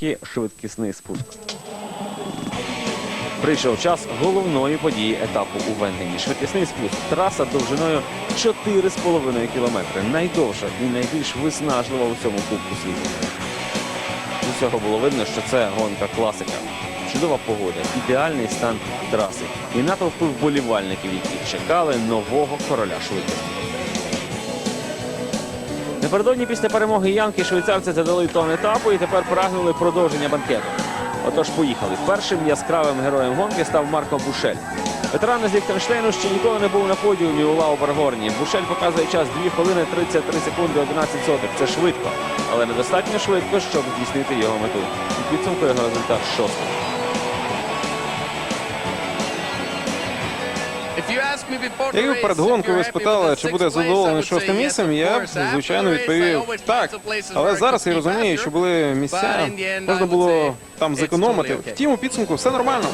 І швидкісний спуск. Прийшов час головної події етапу у Венгені. Швидкісний спуск. Траса довжиною 4,5 кілометри. Найдовша і найбільш виснажлива у цьому кубку світу. З усього було видно, що це гонка класика. Чудова погода, ідеальний стан траси і натовпи вболівальників, які чекали нового короля швидкості. Напередодні після перемоги Янки швейцарці задали тон етапу і тепер прагнули продовження банкету. Отож, поїхали. Першим яскравим героєм гонки став Марко Бушель. Ветеран з Ліхтенштейну ще ніколи не був на подіумі у Лаубергорні. Бушель показує час 2 хвилини 33 секунди 11 сотих. Це швидко, але недостатньо швидко, щоб здійснити його мету. У підсумку його результат шостий. Якби перед гонкою ви спитали, чи буде задоволений шостим місцем, я звичайно відповів так. Але зараз я розумію, що були місця, можна було там зекономити. Втім, у підсумку все нормально.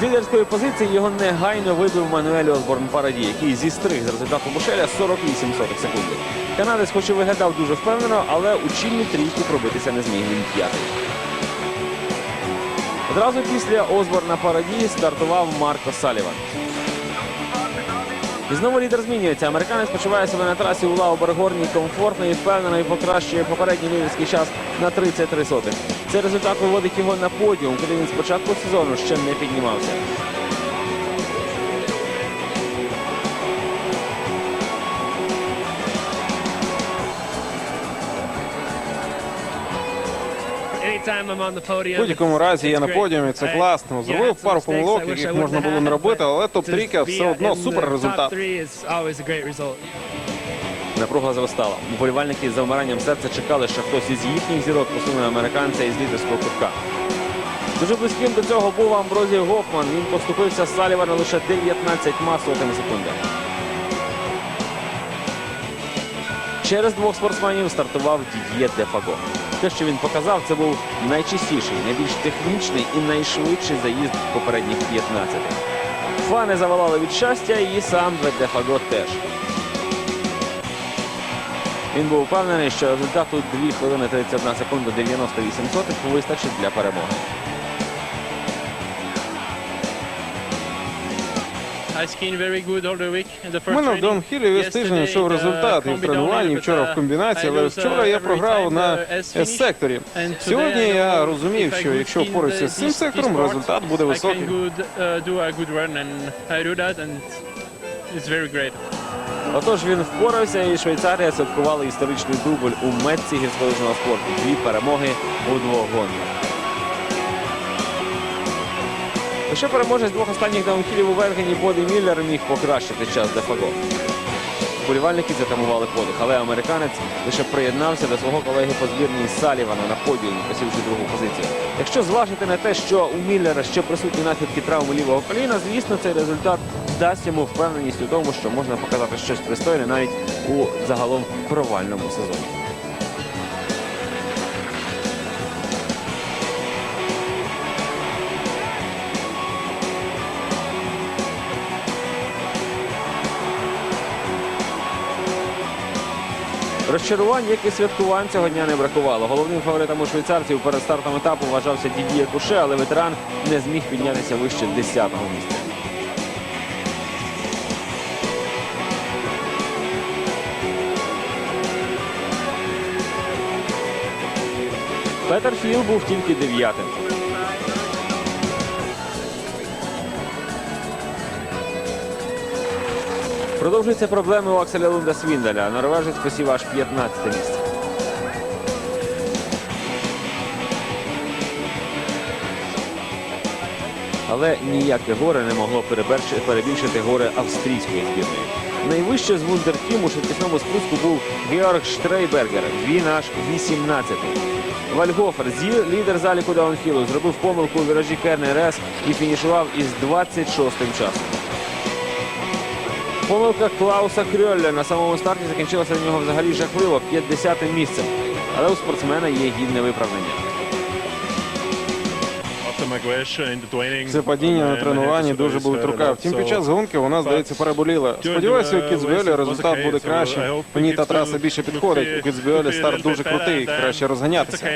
З лідерської позиції його негайно вибив Мануель Осборн Параді, який зістриг з результату Бушеля 48 сотих секунди. Канадець, хоч і виглядав дуже впевнено, але у чільну трійку пробитися не зміг він п'ятий. Одразу після Осборна Параді стартував Марко Саліван. І знову лідер змінюється. Американець почуває себе на трасі у Лаубергорні комфортно і впевнено і покращує попередній лідерський час на 33 сотих. Цей результат виводить його на подіум, куди він з початку сезону ще не піднімався. В будь-якому разі я на подіумі, це класно. Зробив пару помилок, яких можна було не робити, але топ-трійка все одно супер результат. Напруга зростала. Вболівальники з завмиранням серця чекали, що хтось із їхніх зірок посуне американця із лідерського кутка. Дуже близьким до цього був Амброзій Гофман. Він поступився з Салівана лише 19 сотими секунди. Через двох спортсменів стартував Дід'є Дефаго. Те, що він показав, це був найчистіший, найбільш технічний і найшвидший заїзд попередніх 15. Фани завалали від щастя, і сам Дефаго теж. Він був впевнений, що результату 2 хвилини 31 секунда 98 сотих вистачить для перемоги. У мене в Донхілі весь тиждень йшов результат і в тренуванні, вчора в комбінації, але вчора я програв на С-секторі. Сьогодні я розумів, що якщо впораюся з цим сектором, результат буде високий. Отож він впорався, і Швейцарія святкувала історичний дубль у метці гірськолижного спорту. Дві перемоги у двох гонках. Лише переможець двох останніх даунхілів у Венгені Боді Міллер міг покращити час Дефаго. Вболівальники затамували подих, але американець лише приєднався до свого колеги по збірній Салівана на подіумі, посівши другу позицію. Якщо зважити на те, що у Міллера ще присутні наслідки травми лівого коліна, звісно, цей результат дасть йому впевненість у тому, що можна показати щось пристойне навіть у загалом провальному сезоні. Розчарувань, як і святкувань цього дня не бракувало. Головним фаворитом у швейцарців перед стартом етапу вважався Дідіє Куше, але ветеран не зміг піднятися вище 10-го місця. Петер Філ був тільки дев'ятим. Продовжуються проблеми у Акселя Лунда Свіндаля. Норвежець посів аж 15 місце. Але ніяке горе не могло перебільшити горе австрійської збірної. Найвище з вундертім у швидкісному спуску був Георг Штрейбергер. Він аж 18-й. Вальгофер, зі- лідер заліку даунхілу, зробив помилку у віражі Керне РС і фінішував із 26-м часом. Помилка Клауса Крьолля на самому старті закінчилася для нього взагалі жахливо 50-м місцем. Але у спортсмена є гідне виправдання. Це падіння на тренуванні дуже болить рука. Втім, під час гонки вона, здається, переболіла. Сподіваюся, у Кіцбюелі результат буде краще. Мені та траса більше підходить. У Кіцбюелі старт дуже крутий, краще розганятися.